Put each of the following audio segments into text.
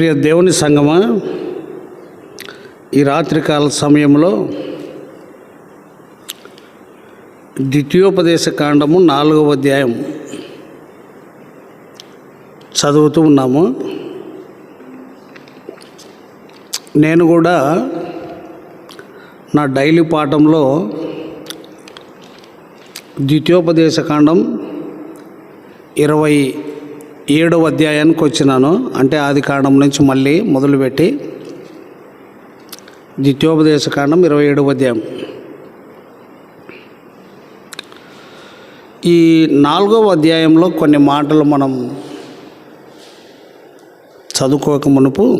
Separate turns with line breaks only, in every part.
ప్రియ దేవుని సంగమా ఈ రాత్రికాల సమయంలో ద్వితీయోపదేశ కాండము నాలుగవ అధ్యాయం చదువుతూ ఉన్నాము. నేను కూడా నా డైలీ పాఠంలో ద్వితీయోపదేశ కాండం ఇరవై ఏడవ అధ్యాయానికి వచ్చినాను. అంటే ఆది కాండం నుంచి మళ్ళీ మొదలుపెట్టి ద్వితీయోపదేశ కాండం ఇరవై ఏడవ అధ్యాయం. ఈ నాలుగవ అధ్యాయంలో కొన్ని మాటలు మనం చదువుకోక మునుపు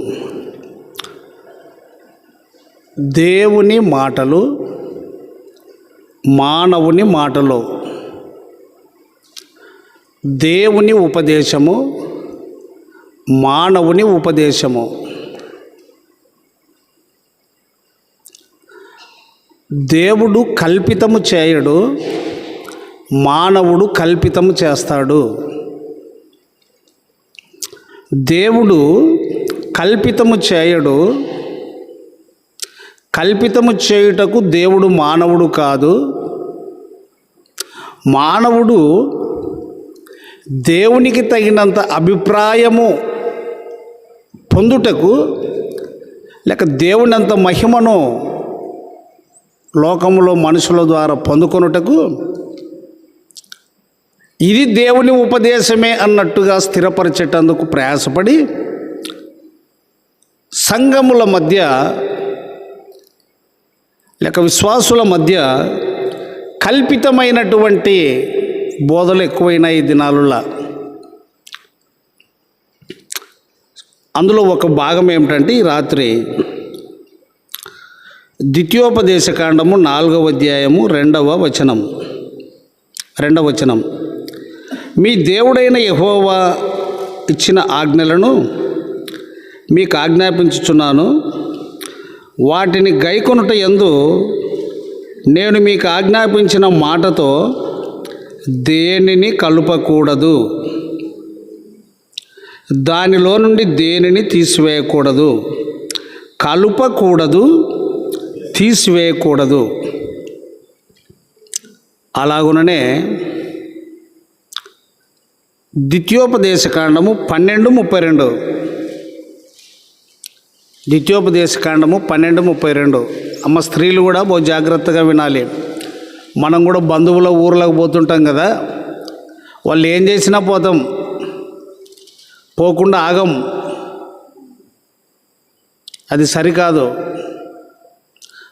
దేవుని మాటలు మానవుని మాటలు దేవుని ఉపదేశము మానవుని ఉపదేశము. దేవుడు కల్పితము చేయడు మానవుడు కల్పితము చేస్తాడు. దేవుడు కల్పితము చేయడు కల్పితము చేయుటకు దేవుడు మానవుడు కాదు. మానవుడు దేవునికి తగినంత అభిప్రాయము పొందుటకు లేక దేవుని అంత మహిమను లోకములో మనుషుల ద్వారా పొందుకొనుటకు ఇది దేవుని ఉపదేశమే అన్నట్టుగా స్థిరపరిచేటందుకు ప్రయాసపడి సంఘముల మధ్య లేక విశ్వాసుల మధ్య కల్పితమైనటువంటి బోధలు ఎక్కువైనాయి ఈ దినాలలో అందులో ఒక భాగం ఏమిటంటే ఈ రాత్రి ద్వితీయోపదేశ కాండము నాలుగవ అధ్యాయము రెండవ వచనం. రెండవ వచనం. మీ దేవుడైన యహోవా ఇచ్చిన ఆజ్ఞలను మీకు ఆజ్ఞాపించుచున్నాను. వాటిని గైకొనుట ఎందు నేను మీకు ఆజ్ఞాపించిన మాటతో దేనిని కలుపకూడదు? దానిలో నుండి దేనిని తీసివేయకూడదు? కలుపకూడదు తీసివేయకూడదు. అలాగుననే ద్వితీయోపదేశ కాండము పన్నెండు ముప్పై రెండు ద్వితీయోపదేశ కాండము పన్నెండు ముప్పై రెండు అమ్మ స్త్రీలు కూడా బహు జాగ్రత్తగా వినాలి. మనం కూడా బంధువుల ఊర్లకు పోతుంటాం కదా వాళ్ళు ఏం చేసినా పోతాం. పోకుండా ఆగం. అది సరికాదు.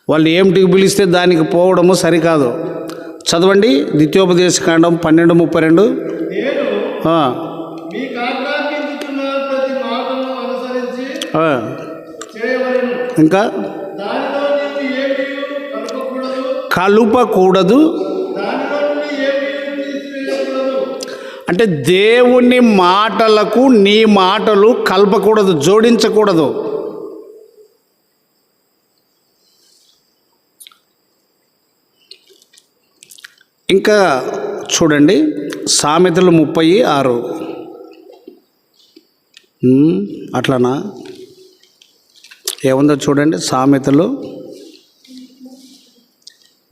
వాళ్ళు ఏమిటికి పిలిస్తే దానికి పోవడము సరికాదు. చదవండి ద్వితీయోపదేశ కాండం పన్నెండు ముప్పై రెండు.
నేను కలపకూడదు.
కలుపకూడదు అంటే దేవుని మాటలకు నీ మాటలు కలపకూడదు జోడించకూడదు. ఇంకా చూడండి సామెతలు ముప్పై ఆరు. అట్లనా అట్లానా? ఏముందో చూడండి సామెతలు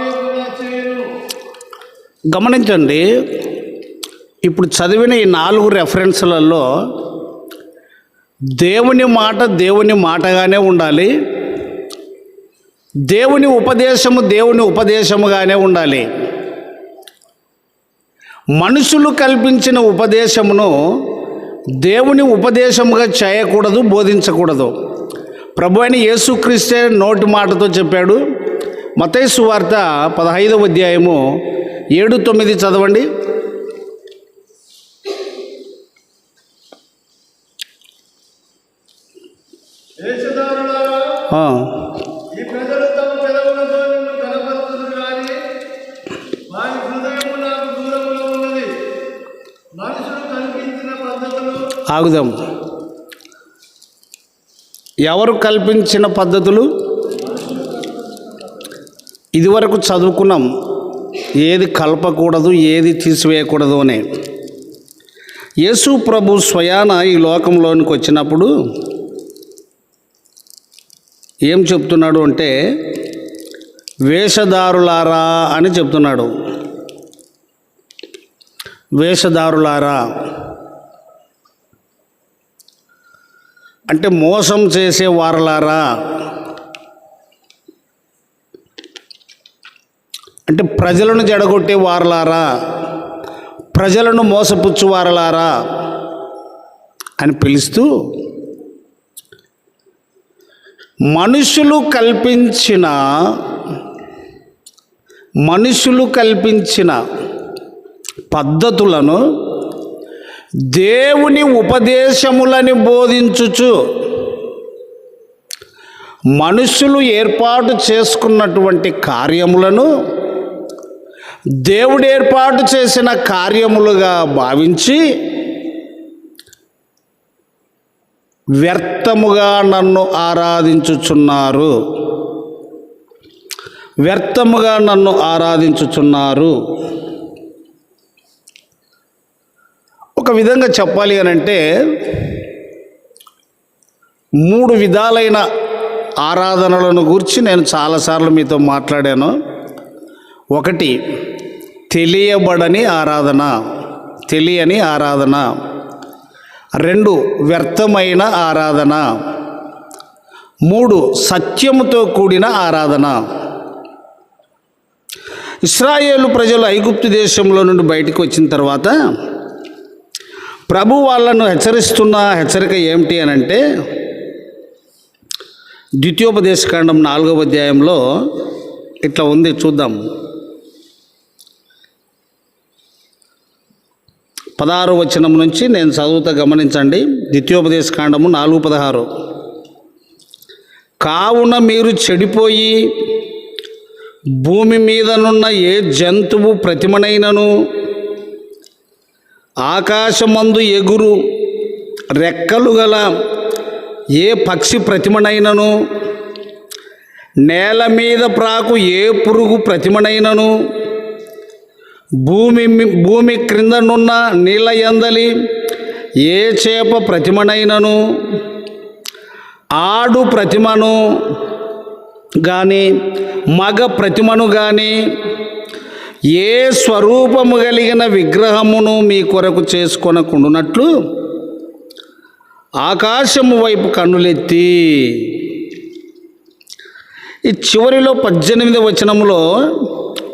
లేకుండా చేయను.
గమనించండి ఇప్పుడు చదివిన ఈ నాలుగు రెఫరెన్స్లలో దేవుని మాట దేవుని మాటగానే ఉండాలి. దేవుని ఉపదేశము దేవుని ఉపదేశముగానే ఉండాలి. మనుషులు కల్పించిన ఉపదేశమును దేవుని ఉపదేశముగా చేయకూడదు బోధించకూడదు. ప్రభు అని యేసుక్రీస్తే నోటి మాటతో చెప్పాడు. మతైసు వార్త పదహైదవ అధ్యాయము ఏడు తొమ్మిది చదవండి
వేషధారులారా
ఆ,
ఈ ప్రజలు తమ పెదవులతో నిన్ను కనపరుతున్నారు కానీ వారి హృదయము నాకు దూరంలో ఉన్నది మనుషులు కల్పించిన పద్ధతులు
ఆగుదాం. ఎవరు కల్పించిన పద్ధతులు? ఇదివరకు చదువుకున్నాం. ఏది కలపకూడదు ఏది తీసివేయకూడదు అని. యేసు ప్రభు స్వయాన ఈ లోకంలోనికి వచ్చినప్పుడు ఏం చెప్తున్నాడు అంటే వేషధారులారా అని చెప్తున్నాడు. వేషధారులారా. అంటే మోసం చేసే వారలారా అంటే ప్రజలను జడగొట్టే వారలారా ప్రజలను మోసపుచ్చు వారలారా అని పిలుస్తూ మనుషులు కల్పించిన మనుషులు కల్పించిన పద్ధతులను దేవుని ఉపదేశములని బోధించుచు మనుషులు ఏర్పాటు చేసుకున్నటువంటి కార్యములను దేవుడు ఏర్పాటు చేసిన కార్యములుగా భావించి వ్యర్థముగా నన్ను ఆరాధించుచున్నారు. వ్యర్థముగా నన్ను ఆరాధించుచున్నారు. ఒక విధంగా చెప్పాలి అని అంటే మూడు విధాలైన ఆరాధనలను గురించి నేను చాలాసార్లు మీతో మాట్లాడాను. ఒకటి తెలియబడని ఆరాధన. తెలియని ఆరాధన. రెండు వ్యర్థమైన ఆరాధన. మూడు సత్యముతో కూడిన ఆరాధన. ఇస్రాయేలు ప్రజలు ఐగుప్తు దేశంలో నుండి బయటకు వచ్చిన తర్వాత ప్రభు వాళ్ళను హెచ్చరిస్తున్న హెచ్చరిక ఏమిటి అని అంటే ద్వితీయోపదేశకాండం నాలుగవ అధ్యాయంలో ఇట్లా ఉంది చూద్దాం. పదహారు వచనం నుంచి నేను చదువుతా గమనించండి. ద్వితీయోపదేశకాండము నాలుగు పదహారు. కావున మీరు చెడిపోయి భూమి మీదనున్న ఏ జంతువు ప్రతిమనైనను ఆకాశమందు ఎగురు రెక్కలు గల ఏ పక్షి ప్రతిమనైనను నేల మీద ప్రాకు ఏ పురుగు ప్రతిమనైనను భూమి భూమి క్రిందనున్న నీళ్ళ ఎందలి? ఏ చేప ప్రతిమనైనను? ఆడు ప్రతిమను కానీ మగ ప్రతిమను కానీ ఏ స్వరూపము కలిగిన విగ్రహమును మీ కొరకు చేసుకొనకుండునట్లు ఆకాశము వైపు కన్నులెత్తి. ఈ చివరిలో పద్దెనిమిది వచనములో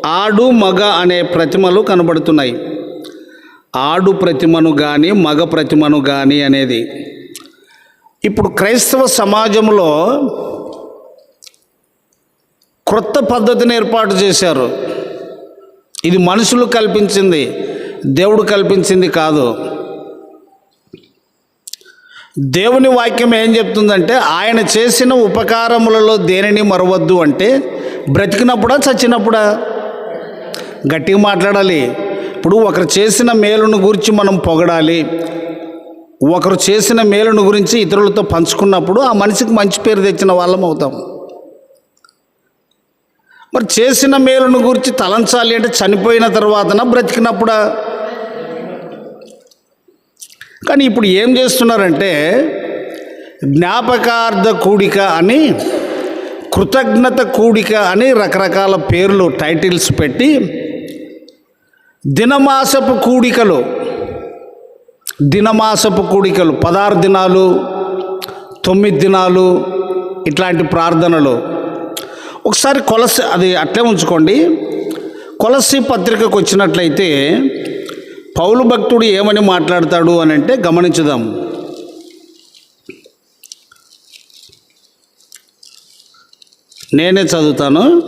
ఆడు మగ అనే ప్రతిమలు కనబడుతున్నాయి. ఆడు ప్రతిమను కానీ మగ ప్రతిమను కానీ అనేది. ఇప్పుడు క్రైస్తవ సమాజంలో క్రొత్త పద్ధతిని ఏర్పాటు చేశారు. ఇది మనుషులు కల్పించింది దేవుడు కల్పించింది కాదు. దేవుని వాక్యం ఏం చెప్తుందంటే ఆయన చేసిన ఉపకారములలో దేనిని మరవద్దు అంటే బ్రతికినప్పుడా చచ్చినప్పుడా? గట్టిగా మాట్లాడాలి. ఇప్పుడు ఒకరు చేసిన మేలును గురించి మనం పొగడాలి. ఒకరు చేసిన మేలును గురించి ఇతరులతో పంచుకున్నప్పుడు ఆ మనిషికి మంచి పేరు తెచ్చిన వాళ్ళం అవుతాం. మరి చేసిన మేలును గురించి తలంచాలి అంటే చనిపోయిన తర్వాతన బ్రతికినప్పుడా? కానీ ఇప్పుడు ఏం చేస్తున్నారంటే జ్ఞాపకార్థ కూడిక అని కృతజ్ఞత కూడిక అని రకరకాల పేర్లు టైటిల్స్ పెట్టి దినమాసపు కూడికలు దినమాసపు కూడికలు పదహారు దినాలు తొమ్మిది దినాలు ఇట్లాంటి ప్రార్థనలు. ఒకసారి కొలసి అది అట్లే ఉంచుకోండి. కొలసి పత్రికకు వచ్చినట్లయితే పౌలు భక్తుడు ఏమని మాట్లాడతాడు అని అంటే గమనించుదాం. నేనే చదువుతాను.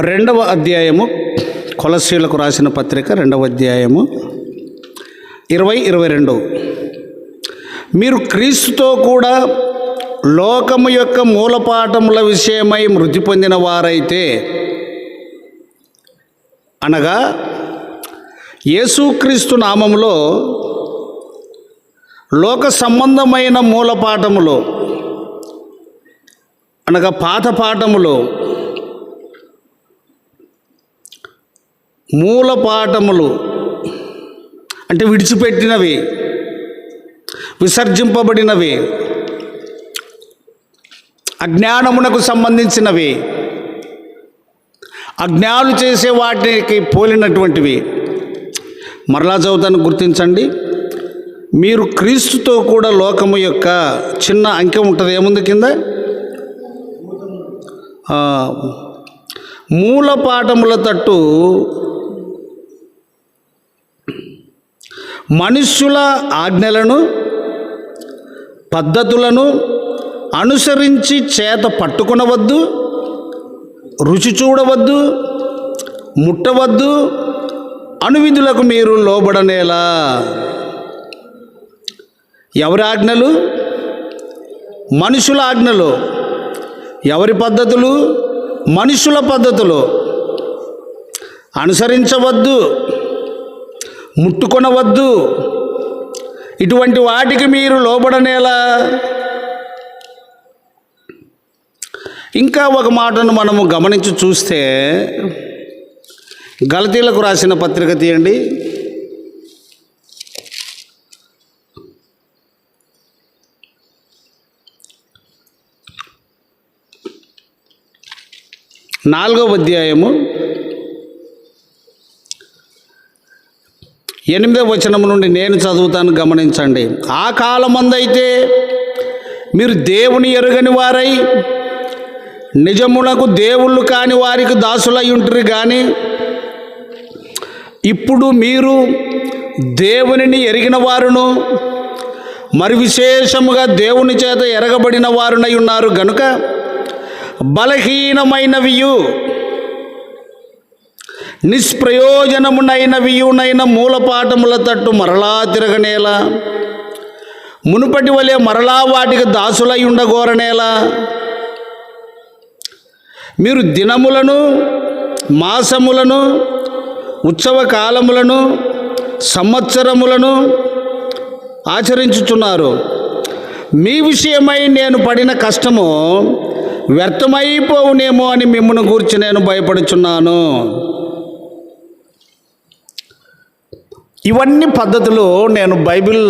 రెండవ అధ్యాయము కొలసీలకు రాసిన పత్రిక రెండవ అధ్యాయము ఇరవై ఇరవై రెండు. మీరు క్రీస్తుతో కూడా లోకము యొక్క మూలపాఠముల విషయమై మృతి పొందిన వారైతే అనగా యేసుక్రీస్తు నామములో లోక సంబంధమైన మూలపాఠములు అనగా పాత పాఠములు మూలపాఠములు అంటే విడిచిపెట్టినవి విసర్జింపబడినవి అజ్ఞానమునకు సంబంధించినవి అజ్ఞాలు చేసే వాటికి పోలినటువంటివి. మరలా చదువుతాను గుర్తించండి. మీరు క్రీస్తుతో కూడా లోకము యొక్క చిన్న అంకె ఉంటుంది ఏముంది కింద? మూల పాఠముల తట్టు మనుష్యుల ఆజ్ఞలను పద్ధతులను అనుసరించి చేత పట్టుకునవద్దు రుచి చూడవద్దు ముట్టవద్దు అనువిధులకు మీరు లోబడనేలా. ఎవరి ఆజ్ఞలు? మనుషుల ఆజ్ఞలు. ఎవరి పద్ధతులు? మనుషుల పద్ధతులు. అనుసరించవద్దు. ముట్టుకొనవద్దు. ఇటువంటి వాటికి మీరు లోబడనేలా? ఇంకా ఒక మాటను మనము గమనించి చూస్తే గలతీలకు రాసిన పత్రిక తీయండి. నాలుగవ అధ్యాయము ఎనిమిదవ వచనం నుండి నేను చదువుతాను గమనించండి. ఆ కాలమందైతే మీరు దేవుని ఎరుగని వారై నిజమునకు దేవుళ్ళు కాని వారికి దాసులై ఉంటారు కానీ ఇప్పుడు మీరు దేవునిని ఎరిగిన వారును మరి విశేషముగా దేవుని చేత ఎరగబడిన వారునై ఉన్నారు. గనుక బలహీనమైనవియు నిష్ప్రయోజనమునైనవియునైన మూలపాఠముల తట్టు మరలా తిరగనేలా. మునుపటి వలె మరలా వాటికి దాసులై ఉండగోరనేలా. మీరు దినములను మాసములను ఉత్సవ కాలములను సంవత్సరములను ఆచరించుచున్నారు. మీ విషయమై నేను పడిన కష్టము వ్యర్థమైపోవునేమో అని మిమ్మల్ని గూర్చి నేను భయపడుచున్నాను. ఇవన్నీ పద్ధతులు నేను బైబిల్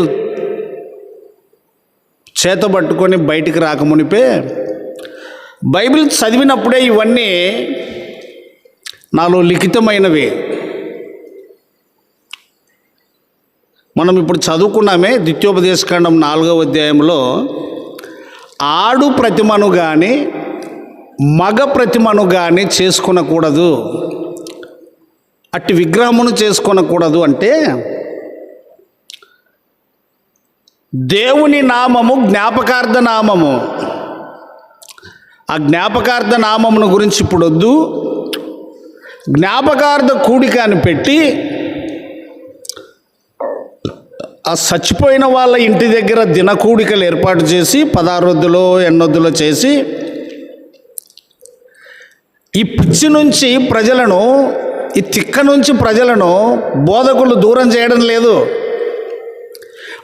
చేత పట్టుకొని బయటికి రాకమునిపే బైబిల్ చదివినప్పుడే ఇవన్నీ నాలో లిఖితమైనవి. మనం ఇప్పుడు చదువుకున్నామే ద్వితీయోపదేశకాండం నాలుగవ అధ్యాయంలో ఆడు ప్రతిమను కానీ మగ ప్రతిమను కానీ చేసుకునకూడదు. అట్టి విగ్రహమును చేసుకొనకూడదు అంటే దేవుని నామము జ్ఞాపకార్థ నామము. ఆ జ్ఞాపకార్థ నామమును గురించి ఇప్పుడు వద్దు జ్ఞాపకార్థ కూడిక అని పెట్టి ఆ చచ్చిపోయిన వాళ్ళ ఇంటి దగ్గర దినకూడికలు ఏర్పాటు చేసి పదారొద్దులో ఎన్నొద్దులో చేసి ఈ పిచ్చి నుంచి ప్రజలను ఈ తిక్క నుంచి ప్రజలను బోధకులు దూరం చేయడం లేదు.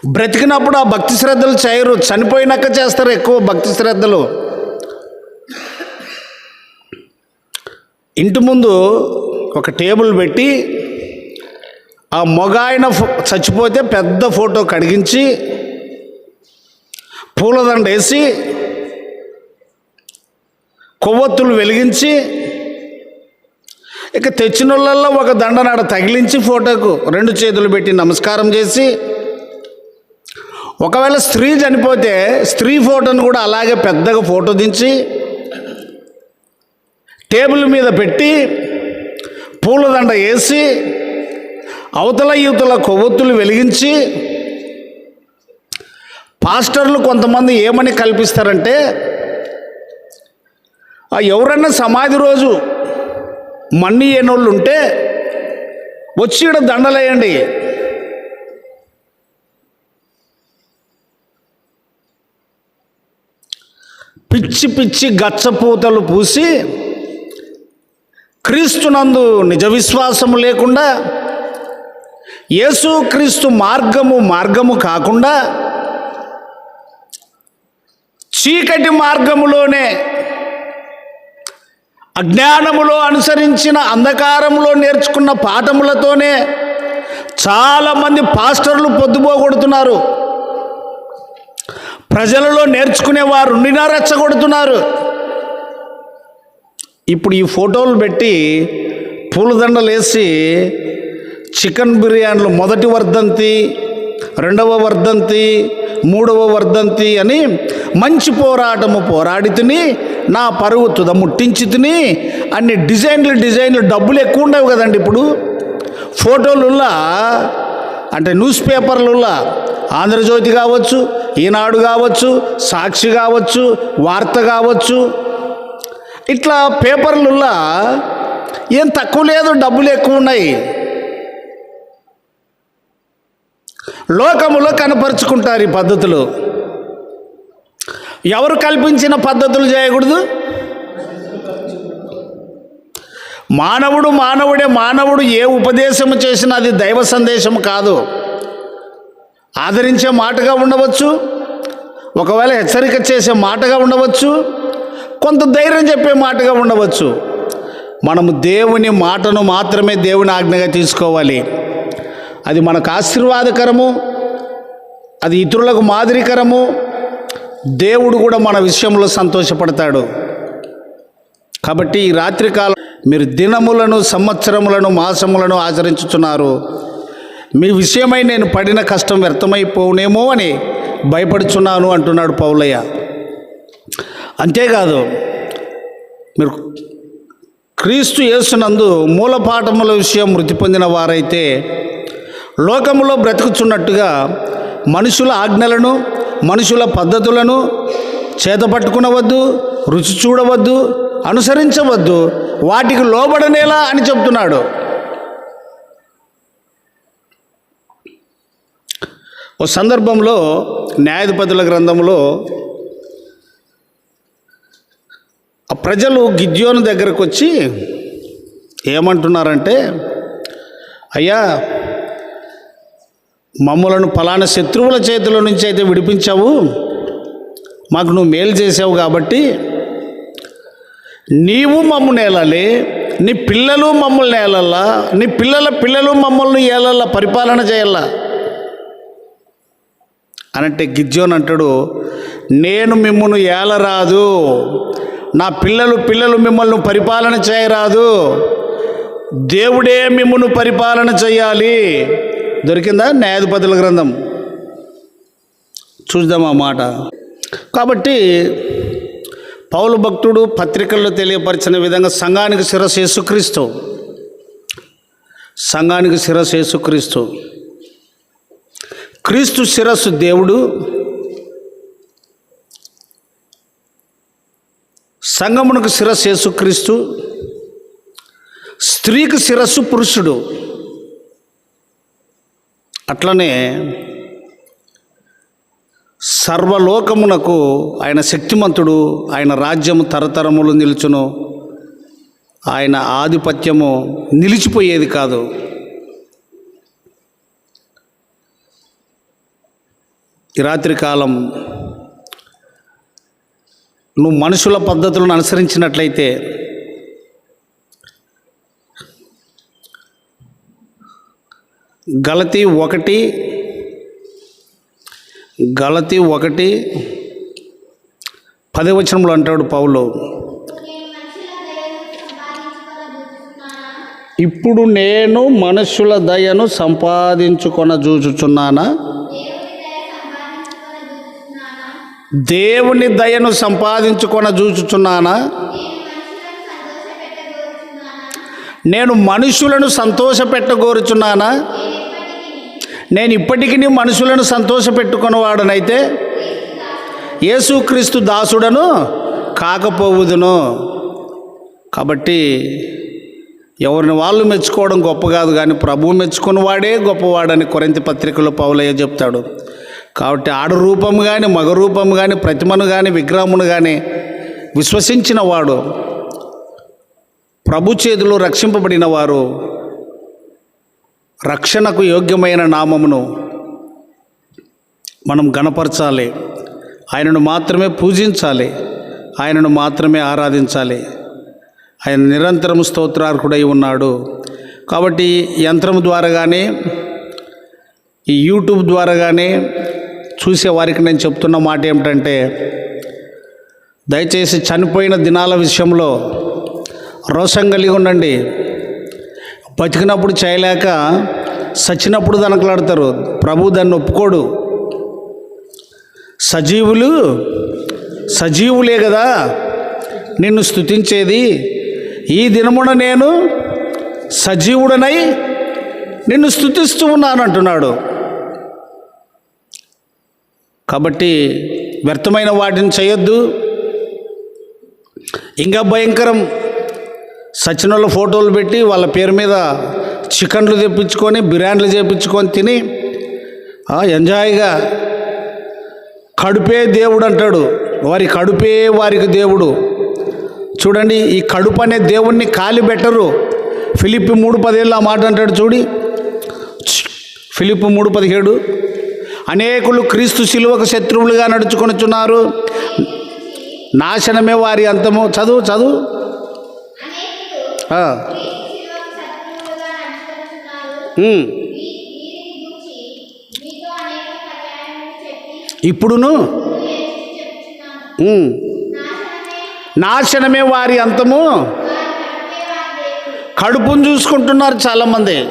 బ్రతికినప్పుడు ఆ భక్తి శ్రద్ధలు చేయరు చనిపోయినాక చేస్తారు ఎక్కువ భక్తి శ్రద్ధలు. ఇంటి ముందు ఒక టేబుల్ పెట్టి ఆ మొగాయన ఫో- చచ్చిపోతే పెద్ద ఫోటో కడిగించి పూలదండ వేసి కొవ్వొత్తులు వెలిగించి ఇక తెచ్చినోళ్ళల్లో ఒక ఒక దండనాడ తగిలించి ఫోటోకు రెండు చేతులు పెట్టి నమస్కారం చేసి ఒకవేళ స్త్రీ చనిపోతే స్త్రీ ఫోటోను కూడా అలాగే పెద్దగా ఫోటో దించి టేబుల్ మీద పెట్టి పూలదండ వేసి అవతల యువతల కొవ్వొత్తులు వెలిగించి పాస్టర్లు కొంతమంది ఏమని కల్పిస్తారంటే ఆ ఎవరన్నా సమాధి రోజు మన్ని ఏనోళ్ళు ఉంటే వచ్చి ఇక్కడ దండలేయండి. పిచ్చి పిచ్చి గచ్చపూతలు పూసి క్రీస్తునందు నిజ విశ్వాసము లేకుండా యేసుక్రీస్తు మార్గము మార్గము కాకుండా చీకటి మార్గములోనే అజ్ఞానములో అనుసరించిన అంధకారంలో నేర్చుకున్న పాఠములతోనే చాలామంది పాస్టర్లు పొద్దుపోగొడుతున్నారు ప్రజలలో నేర్చుకునే వారు ఉండినా రెచ్చగొడుతున్నారు ఇప్పుడు ఈ ఫోటోలు పెట్టి పూలదండలేసి చికెన్ బిర్యానీలు మొదటి వర్ధంతి రెండవ వర్ధంతి మూడవ వర్ధంతి అని మంచి పోరాటము పోరాడి తిని నా పరువు తుద ముట్టించి తిని అన్ని డిజైన్లు డిజైన్లు డబ్బులు ఎక్కువ ఉండవు కదండి ఇప్పుడు. ఫోటోలుల్లా అంటే న్యూస్ పేపర్లుల్లా ఆంధ్రజ్యోతి కావచ్చు ఈనాడు కావచ్చు సాక్షి కావచ్చు వార్త కావచ్చు ఇట్లా పేపర్లుల్లా ఏం తక్కువ లేదు డబ్బులు ఎక్కువ ఉన్నాయి. లోకములో కనపరుచుకుంటారు ఈ పద్ధతులు. ఎవరు కల్పించిన పద్ధతులు చేయకూడదు? మానవుడు మానవుడే మానవుడు ఏ ఉపదేశము చేసినా అది దైవ సందేశం కాదు. ఆదరించే మాటగా ఉండవచ్చు ఒకవేళ హెచ్చరిక చేసే మాటగా ఉండవచ్చు కొంత ధైర్యం చెప్పే మాటగా ఉండవచ్చు. మనము దేవుని మాటను మాత్రమే దేవుని ఆజ్ఞగా తీసుకోవాలి. అది మనకు ఆశీర్వాదకరము అది ఇతరులకు మాదిరికరము దేవుడు కూడా మన విషయంలో సంతోషపడతాడు. కాబట్టి ఈ రాత్రికాలం మీరు దినములను సంవత్సరములను మాసములను ఆచరించుచున్నారు. మీ విషయమై నేను పడిన కష్టం వ్యర్థమైపోనేమో అని భయపడుచున్నాను అంటున్నాడు పౌలయ్య. అంతేకాదు మీరు క్రీస్తు యేసునందు మూలపాఠముల విషయం మృతి పొందిన వారైతే లోకములో బ్రతుకుచున్నట్టుగా మనుషుల ఆజ్ఞలను మనుషుల పద్ధతులను చేతపట్టుకునవద్దు రుచి చూడవద్దు అనుసరించవద్దు వాటికి లోబడనేలా అని చెప్తున్నాడు. ఓ సందర్భంలో న్యాయాధిపతుల గ్రంథంలో ఆ ప్రజలు గిద్యోను దగ్గరకు వచ్చి ఏమంటున్నారంటే అయ్యా మమ్మలను ఫలానా శత్రువుల చేతుల నుంచి అయితే విడిపించావు. మాకు నువ్వు మేలు చేసావు కాబట్టి నీవు మమ్మల్ని ఏలాలి నీ పిల్లలు మమ్మల్ని ఏలల్లా నీ పిల్లల పిల్లలు మమ్మల్ని ఏలల్లా పరిపాలన చేయాలా. అనంటే గిజ్జోన్ అంటాడు నేను మిమ్మల్ని ఏలరాదు నా పిల్లలు పిల్లలు మిమ్మల్ని పరిపాలన చేయరాదు దేవుడే మిమ్మల్ని పరిపాలన చేయాలి. దొరికిందా? న్యాయాధిపతుల గ్రంథం. చూద్దాం ఆ మాట. కాబట్టి పౌలు భక్తుడు పత్రికల్లో తెలియపరిచిన విధంగా సంఘానికి శిరస్సు యేసుక్రీస్తు. సంఘానికి శిరస్సు యేసుక్రీస్తు. క్రీస్తు శిరస్సు దేవుడు. సంగమునకు శిరస్సు యేసుక్రీస్తు. స్త్రీకి శిరస్సు పురుషుడు. అట్లనే సర్వలోకమునకు ఆయన శక్తిమంతుడు ఆయన రాజ్యము తరతరములు నిలుచును. ఆయన ఆధిపత్యము నిలిచిపోయేది కాదు. ఈ రాత్రికాలం నువ్వు మనుషుల పద్ధతులను అనుసరించినట్లయితే గలతి ఒకటి గలతి ఒకటి పదవచనంలో అంటాడు పౌలు. ఇప్పుడు నేను మనుషుల దయను సంపాదించుకొన చూచుచున్నానా దేవుని దయను సంపాదించుకొన చూచుచున్నానా నేను మనుషులను సంతోషపెట్టగోరుచున్నానా? నేను ఇప్పటికీ మనుషులను సంతోషపెట్టుకున్నవాడనైతే యేసుక్రీస్తు దాసుడను కాకపోవుదును. కాబట్టి ఎవరిని వాళ్ళు మెచ్చుకోవడం గొప్ప కాదు కానీ ప్రభువు మెచ్చుకుని వాడే గొప్పవాడని కొరింత పత్రికలో పౌలయ్య చెప్తాడు. కాబట్టి ఆడ రూపము కానీ మగ రూపము కానీ ప్రతిమను కానీ విగ్రహమును కానీ విశ్వసించిన వాడు ప్రభు చేతిలో రక్షింపబడిన వారు రక్షణకు యోగ్యమైన నామమును మనం గణపరచాలి. ఆయనను మాత్రమే పూజించాలి. ఆయనను మాత్రమే ఆరాధించాలి. ఆయన నిరంతరం స్తోత్రార్హుడై ఉన్నాడు. కాబట్టి యంత్రం ద్వారా కానీ ఈ యూట్యూబ్ ద్వారా కానీ చూసే వారికి నేను చెప్తున్న మాట ఏమిటంటే దయచేసి చనిపోయిన దినాల విషయంలో రోషం కలిగి ఉండండి. బతికినప్పుడు చేయలేక సచ్చినప్పుడు దనకలాడతారు. ప్రభు దాన్ని ఒప్పుకోడు. సజీవులు సజీవులే కదా. నిన్ను స్థుతించేది ఈ దినమున నేను సజీవుడనై నిన్ను స్థుతిస్తూ ఉన్నాను అంటున్నాడు కాబట్టి వ్యర్థమైన వాటిని చేయొద్దు. ఇంకా భయంకరం సచినుల ఫోటోలు పెట్టి వాళ్ళ పేరు మీద చికెన్లు తెప్పించుకొని బిర్యానీలు చేపించుకొని తిని ఎంజాయ్గా కడుపే దేవుడు అంటాడు. వారి కడుపే వారికి దేవుడు. చూడండి ఈ కడుపు అనే దేవుణ్ణి కాలి పెట్టరు. ఫిలిప్ మూడు పదేళ్ళు ఆ మాట అంటాడు చూడి. ఫిలిప్ మూడు పదిహేడు. అనేకులు క్రీస్తు శిలువకు శత్రువులుగా నడుచుకొనిచున్నారు. నాశనమే వారి అంతము. చదువు చదువు. ఇప్పుడును? నాశనమే వారి అంతము. కడుపును చూసుకుంటున్నారు చాలామంది.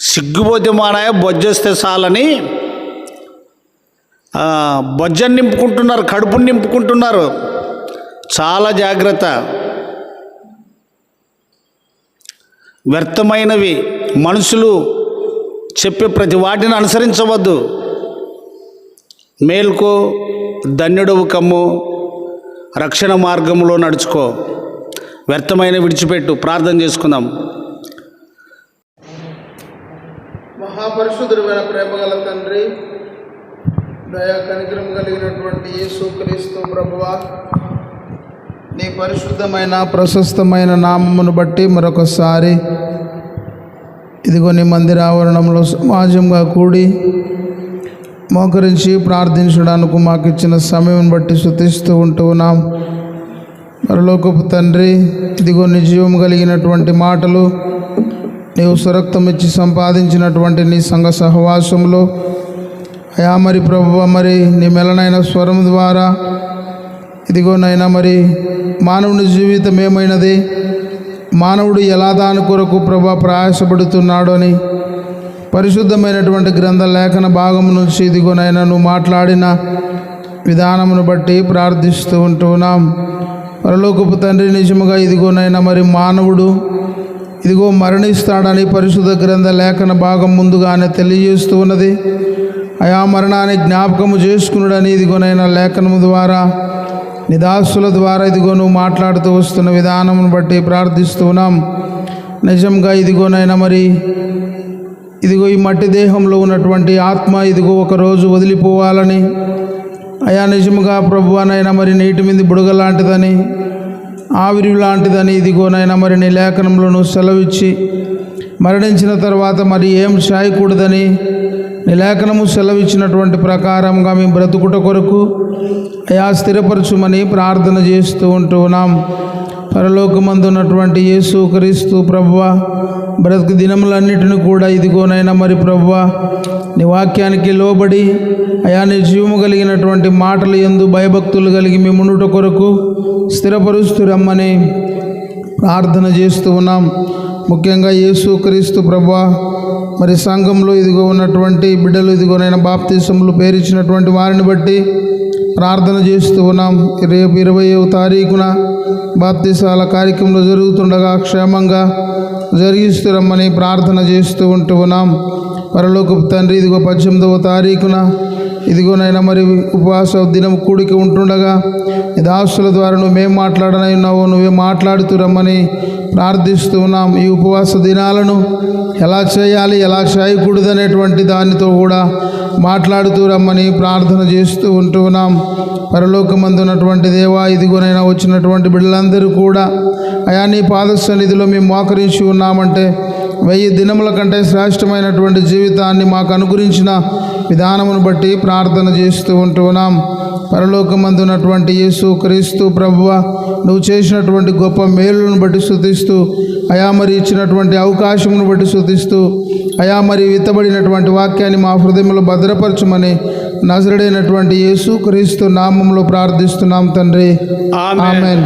సిగ్గుపోతే మానాయ బొజ్జేస్తే చాలని బొజ్జని నింపుకుంటున్నారు కడుపుని నింపుకుంటున్నారు. చాలా జాగ్రత్త. వ్యర్థమైనవి మనుషులు చెప్పే ప్రతి వాటిని అనుసరించవద్దు. మేల్కో ధన్యుడవు కమ్ము రక్షణ మార్గంలో నడుచుకో. వ్యర్థమైన విడిచిపెట్టు ప్రార్థన చేసుకుందాం.
మహాపరిశుద్ధుడమైన ప్రేమగల తండ్రి దయా కనికరం కలిగినటువంటి యేసు క్రీస్తు ప్రభువా నీ పరిశుద్ధమైన ప్రశస్తమైన నామమును బట్టి మరొకసారి ఇదిగో నీ మందిర ఆవరణంలో సమాజంగా కూడి మోకరించి ప్రార్థించడానికి మాకు ఇచ్చిన సమయం బట్టి శుతిస్తూ ఉంటూ ఉన్నాం. మరలోకపు తండ్రి ఇదిగో నీ జీవం కలిగినటువంటి మాటలు నీవు సురక్తం ఇచ్చి సంపాదించినటువంటి నీ సంఘ సహవాసంలో. అయా మరి ప్రభువ మరి నీ మెలనైన స్వరం ద్వారా ఇదిగోనైనా మరి మానవుని జీవితం ఏమైనది? మానవుడు ఎలా దాని కొరకు ప్రభా ప్రయాసపడుతున్నాడు అని పరిశుద్ధమైనటువంటి గ్రంథ లేఖన భాగం నుంచి ఇదిగోనైనా నువ్వు మాట్లాడిన విధానమును బట్టి ప్రార్థిస్తూ ఉంటున్నాం పరలోకపు తండ్రి నిజముగా ఇదిగోనైనా మరి మానవుడు ఇదిగో మరణిస్తాడని పరిశుద్ధ గ్రంథ లేఖన భాగం ముందుగానే తెలియజేస్తూ ఉన్నది. అయా మరణాన్ని జ్ఞాపకము చేసుకున్నాడని ఇదిగోనైనా లేఖనము ద్వారా నిదాసుల ద్వారా ఇదిగో నువ్వు మాట్లాడుతూ వస్తున్న విధానమును బట్టి ప్రార్థిస్తున్నాం నిజంగా ఇదిగోనైనా మరి ఇదిగో ఈ మట్టి దేహంలో ఉన్నటువంటి ఆత్మ ఇదిగో ఒకరోజు వదిలిపోవాలని అయా నిజముగా ప్రభువానైనా మరి నీటి మీద బుడగ లాంటిదని ఆవిరి లాంటిదని ఇదిగోనైనా మరి నీ లేఖనంలో నువ్వు సెలవిచ్చి మరణించిన తర్వాత మరి ఏం చేయకూడదని నిలేఖనము సెలవిచ్చినటువంటి ప్రకారంగా మేము బ్రతుకుట కొరకు అయా స్థిరపరచుమని ప్రార్థన చేస్తూ ఉంటూ ఉన్నాం. పరలోకమందు ఉన్నటువంటి యేసు క్రీస్తు ప్రభువ బ్రతుకు దినములన్నిటిని కూడా ఇదిగోనైనా మరి ప్రభువ నీ వాక్యానికి లోబడి అయా నీ జీవము కలిగినటువంటి మాటలు ఎందు భయభక్తులు కలిగి మీ మునుట కొరకు స్థిరపరుస్తూ రమ్మని ప్రార్థన చేస్తూ ఉన్నాం. ముఖ్యంగా యేసు క్రీస్తు ప్రభా మరి సంఘంలో ఇదిగో ఉన్నటువంటి బిడ్డలు ఇదిగోనైనా బాప్తీసములు పేరిచ్చినటువంటి వారిని బట్టి ప్రార్థన చేస్తూ ఉన్నాం. రేపు ఇరవయవ తారీఖున బాప్తీసాల కార్యక్రమంలో జరుగుతుండగా క్షేమంగా జరిగిస్తూ రమ్మని ప్రార్థన చేస్తూ ఉంటూ ఉన్నాం. పరలోకపు తండ్రి ఇదిగో పద్దెనిమిదవ తారీఖున ఇదిగోనైనా మరి ఉపవాస దినం కూడిక ఉంటుండగా ఈ దాసుల ద్వారా మేము మాట్లాడనై ఉన్నావో నువ్వే మాట్లాడుతూ రమ్మని ప్రార్థిస్తూ ఉన్నాం. ఈ ఉపవాస దినాలను ఎలా చేయాలి ఎలా చేయకూడదనేటువంటి దానితో కూడా మాట్లాడుతూ రమ్మని ప్రార్థన చేస్తూ ఉంటూ ఉన్నాం. పరలోకమందు ఉన్నటువంటి దేవా ఇదిగోనైనా వచ్చినటువంటి బిడ్డలందరూ కూడా అయా నీ పాద సన్నిధిలో మేము మోకరించి ఉన్నామంటే వెయ్యి దినముల కంటే శ్రేష్టమైనటువంటి జీవితాన్ని మాకు అనుగురించిన విధానమును బట్టి ప్రార్థన చేస్తూ ఉంటూ ఉన్నాం. పరలోకమందు ఉన్నటువంటి యేసు క్రీస్తు ప్రభువ నువ్వు చేసినటువంటి గొప్ప మేలులను బట్టి శుతిస్తూ అయా మరి ఇచ్చినటువంటి అవకాశమును బట్టి శుతిస్తూ అయా మరి విత్తబడినటువంటి వాక్యాన్ని మా హృదయంలో భద్రపరచమని నజరుడైనటువంటి యేసు క్రీస్తు నామంలో ప్రార్థిస్తున్నాం తండ్రి. ఆమెన్.